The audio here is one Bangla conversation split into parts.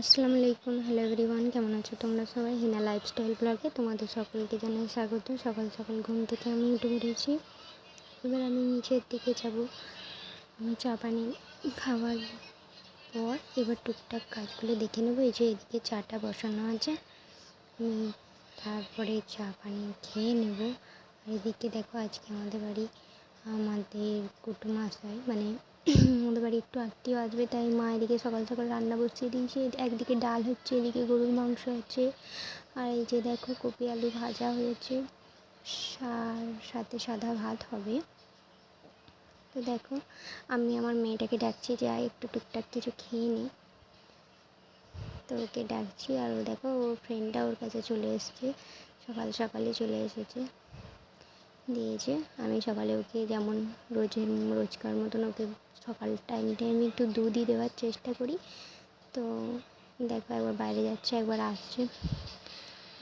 আসসালামু আলাইকুম হ্যালো এভরিওয়ান কেমন আছো তোমরা সবাই? হিনা লাইফস্টাইল ব্লগে তোমাদের সকলকে জানাই স্বাগত। সকাল সকাল ঘুম থেকে আমি উঠে পড়েছি। এবার আমি নিচের দিকে যাব। আমি চা পানি খাওয়ার পর এবার টুকটাক কাজগুলো দেখে নেব। এই যে এদিকে চাটা বসানো আছে। আমি তারপরে চা পানি খেয়ে নেব। আর এদিকে দেখো আজকে আমাদের বাড়ি, আমাদের কুটুম আসায় মানে আমাদের বাড়ি একটু আত্মীয় আসবে, তাই মা এদিকে সকাল সকাল রান্না বসিয়ে দিয়েছে। একদিকে ডাল হচ্ছে, এদিকে গরুর মাংস হচ্ছে আর এই যে দেখো কপি আলু ভাজা হয়েছে। সার, সাথে সাদা ভাত হবে। তো দেখো, আমি আমার মেয়েটাকে ডাকছি, যে একটু টুকটাক কিছু খেয়ে নিই তো ওকে ডাকছি, আর ও দেখো ওর ফ্রেন্ডটা ওর কাছে চলে এসছে। সকাল সকালে চলে এসেছে। দিয়েছে। আমি সকালে ওকে যেমন রোজ রোজকার মতন ওকে সকাল টাইম টাইমে একটু দুধই দেওয়ার চেষ্টা করি। তো দেখো একবার বাইরে যাচ্ছে, একবার আসছে।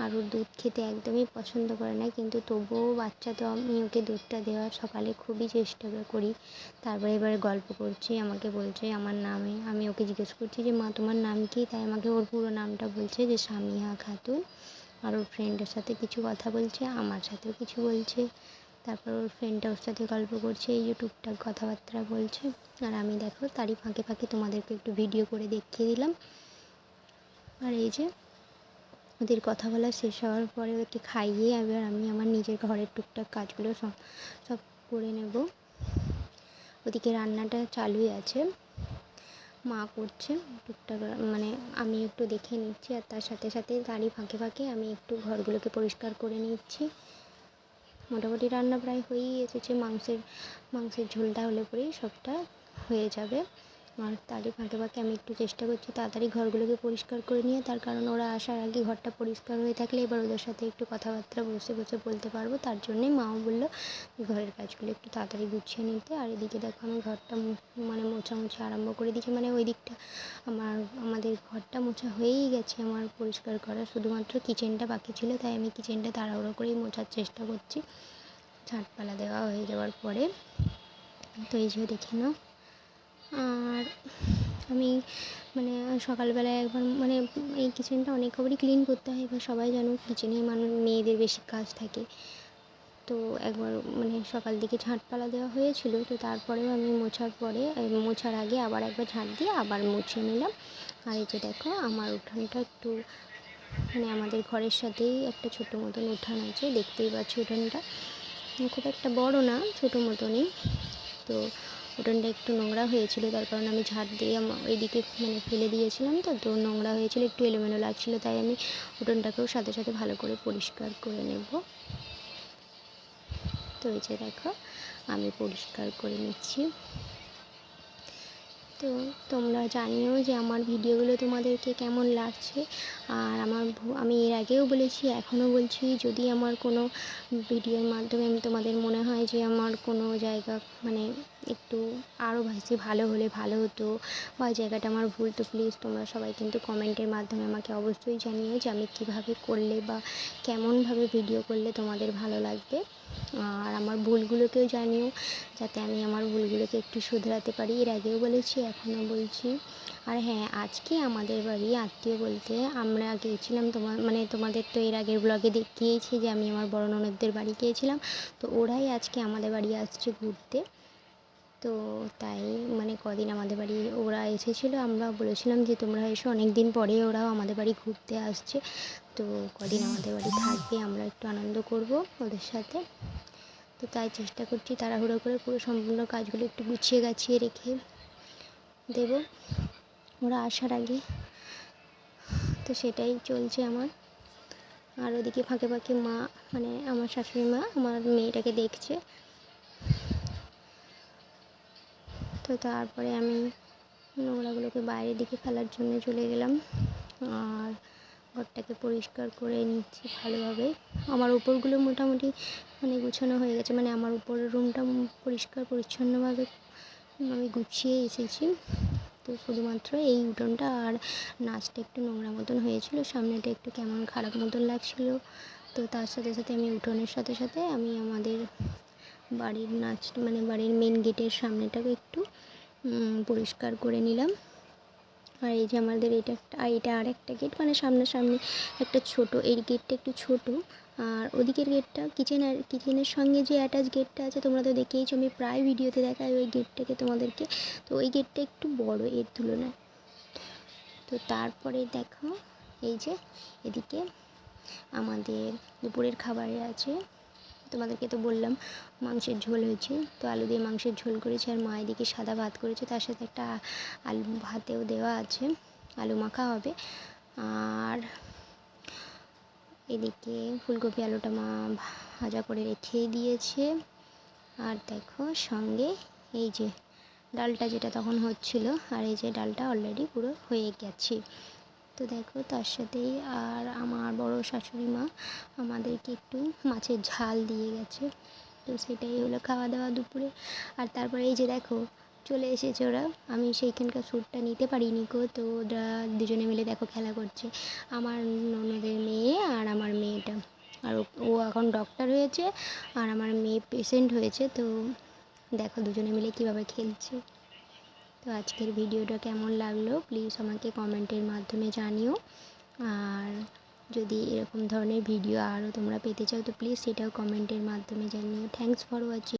আর ওর দুধ খেতে একদমই পছন্দ করে না, কিন্তু তবুও বাচ্চা তো আমি ওকে দুধটা দেওয়ার সকালে খুবই চেষ্টা করি। তারপরে এবারে গল্প করছি, আমাকে বলছে আমার নামে। আমি ওকে জিজ্ঞেস করছি যে, মা, তোমার নাম কি? তাই আমাকে ওর পুরো নামটা বলছে যে সামিয়া খাতুন। আর ওর ফ্রেন্ডের সাথে কিছু কথা বলছে, আমার সাথেও কিছু বলছে। তারপর ওর ফ্রেন্ডটা ওর সাথে গল্প করছে, এই যে টুকটাক কথাবার্তা বলছে। আর আমি দেখো তারই ফাঁকে ফাঁকে তোমাদেরকে একটু ভিডিও করে দেখিয়ে দিলাম। আর এই যে ওদের কথা বলা শেষ হওয়ার পরে ওকে খাইয়ে এবার আমি আমার নিজের ঘরের টুকটাক কাজগুলো সব সব করে নেব। ওদিকে রান্নাটা চালুই আছে। মা করছে, টুকটাক মানে আমি একটু দেখে নিচ্ছি আর তার সাথে সাথে গাড়ি ফাঁকে ফাঁকে আমি একটু ঘরগুলোকে পরিষ্কার করে নিচ্ছি। মোটামুটি রান্না প্রায় হয়েই এসেছে, মাংসের মাংসের ঝোলটা হলে পরেই সবটা হয়ে যাবে। আর তারই ফাঁকে ফাঁকে আমি একটু চেষ্টা করছি তাড়াতাড়ি ঘরগুলোকে পরিষ্কার করে নিয়ে। তার কারণ ওরা আসার আগে ঘরটা পরিষ্কার হয়ে থাকলে এবার ওদের সাথে একটু কথাবার্তা বসে বসে বলতে পারব। তার জন্যেই মাও বলল ঘরের কাজগুলো একটু তাড়াতাড়ি গুছিয়ে নিতে। আর এদিকে দেখো আমি ঘরটা মানে মোছামুছি আরম্ভ করে দিয়েছি। মানে ওই দিকটা আমার, আমাদের ঘরটা মোছা হয়েই গেছে আমার পরিষ্কার করা। শুধুমাত্র কিচেনটা বাকি ছিল, তাই আমি কিচেনটা তাড়াহুড়ো করেই মোছার চেষ্টা করছি। ঝাঁটপালা দেওয়া হয়ে যাওয়ার পরে। তো এই যে দেখে নাও। আর আমি মানে সকালবেলায় একবার মানে এই কিচেনটা অনেক খবরই ক্লিন করতে হয়, এবার সবাই জানো কিচেনে মানুষ মেয়েদের বেশি কাজ থাকে। তো একবার মানে সকাল দিকে ঝাঁটপালা দেওয়া হয়েছিল, তো তারপরেও আমি মোছার পরে মোছার আগে আবার একবার ঝাঁট দিয়ে আবার মুছে নিলাম। আর এই যে দেখো, আমার উঠানটা একটু মানে আমাদের ঘরের সাথেই একটা ছোটো মতন উঠান আছে, দেখতেই পাচ্ছি উঠানটা। খুব একটা বড় না, ছোটো মতনই। তো উঠোনটা একটু নোংরা হয়েছিল, তার কারণ আমি ঝাড় দিয়ে ওইদিকে মানে ফেলে দিয়েছিলাম তো তো নোংরা হয়েছিল, একটু এলোমেলো লাগছিল, তাই আমি উঠোনটাকেও সাথে সাথে ভালো করে পরিষ্কার করে নেব। তো এই যে দেখো, আমি পরিষ্কার করে নিচ্ছি। তো তোমরা জানিও যে আমার ভিডিওগুলো তোমাদেরকে কেমন লাগছে। আর আমার আমি এর আগেও বলেছি, এখনও বলছি, যদি আমার কোনো ভিডিওর মাধ্যমে তোমাদের মনে হয় যে আমার কোনো জায়গা মানে একটু আরও বেশি ভালো হলে ভালো হতো বা জায়গাটা আমার ভুল, তো প্লিজ তোমরা সবাই কিন্তু কমেন্টের মাধ্যমে আমাকে অবশ্যই জানিও যে আমি কীভাবে করলে বা কেমনভাবে ভিডিও করলে তোমাদের ভালো লাগবে। আর আমার ভুলগুলোকেও জানিও, যাতে আমি আমার ভুলগুলোকে একটু শুধরাতে পারি। এর আগেও বলেছি, এখনও বলছি। আর হ্যাঁ আজকে আমাদের বাড়ি আত্মীয় বলতে আমরা গিয়েছিলাম তোমার মানে তোমাদের তো এর আগের ব্লগে দেখিয়েছি যে আমি আমার বড় ননদদের বাড়ি গিয়েছিলাম। তো ওরাই আজকে আমাদের বাড়ি আসছে ঘুরতে। তো তাই মানে কদিন আমাদের বাড়ি ওরা এসেছিল, আমরা বলেছিলাম যে তোমরা এসো অনেক দিন পরে ওরাও আমাদের বাড়ি ঘুরতে আসছে। তো কদিন আমাদের বাড়ি থাকবে, আমরা একটু আনন্দ করব ওদের সাথে। তো তাই চেষ্টা করছি তাড়াহুড়ো করে পুরো সম্পূর্ণ কাজগুলো একটু গুছিয়ে গাছিয়ে রেখে দেব। ওরা আসার আগে। তো সেটাই চলছে আমার। আর ওদিকে ফাঁকে ফাঁকে মা মানে আমার শাশুড়ি মা আমার মেয়েটাকে দেখছে। তো তারপরে আমি নোংরাগুলোকে বাইরের দিকে ফেলার জন্য চলে গেলাম। আর ঘরটাকে পরিষ্কার করে নিচ্ছি ভালোভাবে। আমার উপরগুলো মোটামুটি মানে গুছানো হয়ে গেছে। মানে আমার উপরের রুমটা পরিষ্কার, পরিচ্ছন্নভাবে আমি গুছিয়ে এসেছি। তো শুধুমাত্র এই উঠোনটা আর নাচটা একটু নোংরা মতন হয়েছিল। সামনেটা একটু কেমন খারাপ মতন লাগছিল। তো তার সাথে সাথে আমি উঠোনের সাথে সাথে আমি আমাদের বাড়ির নাচ মানে বাড়ির মেন গেটের সামনেটাকে একটু পরিষ্কার করে নিলাম। আর এই যে আমাদের এটা একটা এটা আর একটা গেট মানে সামনাসামনি একটা ছোট, এই গেটটা একটু ছোট। আর ওদিকের গেটটা কিচেন আর কিচেনের সঙ্গে যে অ্যাটাচ গেটটা আছে, তোমরা তো দেখেইছো, আমি প্রায় ভিডিওতে দেখাই ওই গেটটাকে তোমাদেরকে। তো ওই গেটটা একটু বড়, এর তুলনায়। তো তারপরে দেখো, এই যে এদিকে আমাদের দুপুরের খাবারে আছে তোমাদেরকে তো বললাম, মাংসের ঝোল হয়েছে। তো আলু দিয়ে মাংসের ঝোল করেছে আর মা এদিকে সাদা ভাত করেছে, তার সাথে একটা আলু ভাতেও দেওয়া আছে। আলু মাখা হবে। আর এদিকে ফুলকপি আলুটা মা ভাজা করে রেখে দিয়েছে। আর দেখো সঙ্গে এই যে ডালটা যেটা তখন হচ্ছিল, আর এই যে ডালটা অলরেডি পুরো হয়ে গেছে। তো দেখো, তার সাথেই আর আমার বড় শাশুড়ি মা আমাদেরকে একটু মাছের ঝাল দিয়ে গেছে। তো সেটাই হলো খাওয়া দাওয়া দুপুরে। আর তারপরে এই যে দেখো, চলে এসেছে ওরা। আমি সেইখানকার শ্যুটটা নিতে পারিনি গো, তো ওরা দুজনে মিলে দেখো খেলা করছে। আমার ননদের মেয়ে আর আমার মেয়েটা। আর ও এখন ডক্টর হয়েছে আর আমার মেয়ে পেশেন্ট হয়েছে, তো দেখো দুজনে মিলে কীভাবে খেলছে। তো আজকের ভিডিওটা কেমন লাগল? প্লিজ আমাকে কমেন্টের মাধ্যমে জানিও। আর যদি এরকম ধরনের ভিডিও আরও তোমরা পেতে চাও, তো প্লিজ সেটাও কমেন্টের মাধ্যমে জানিও। Thanks for watching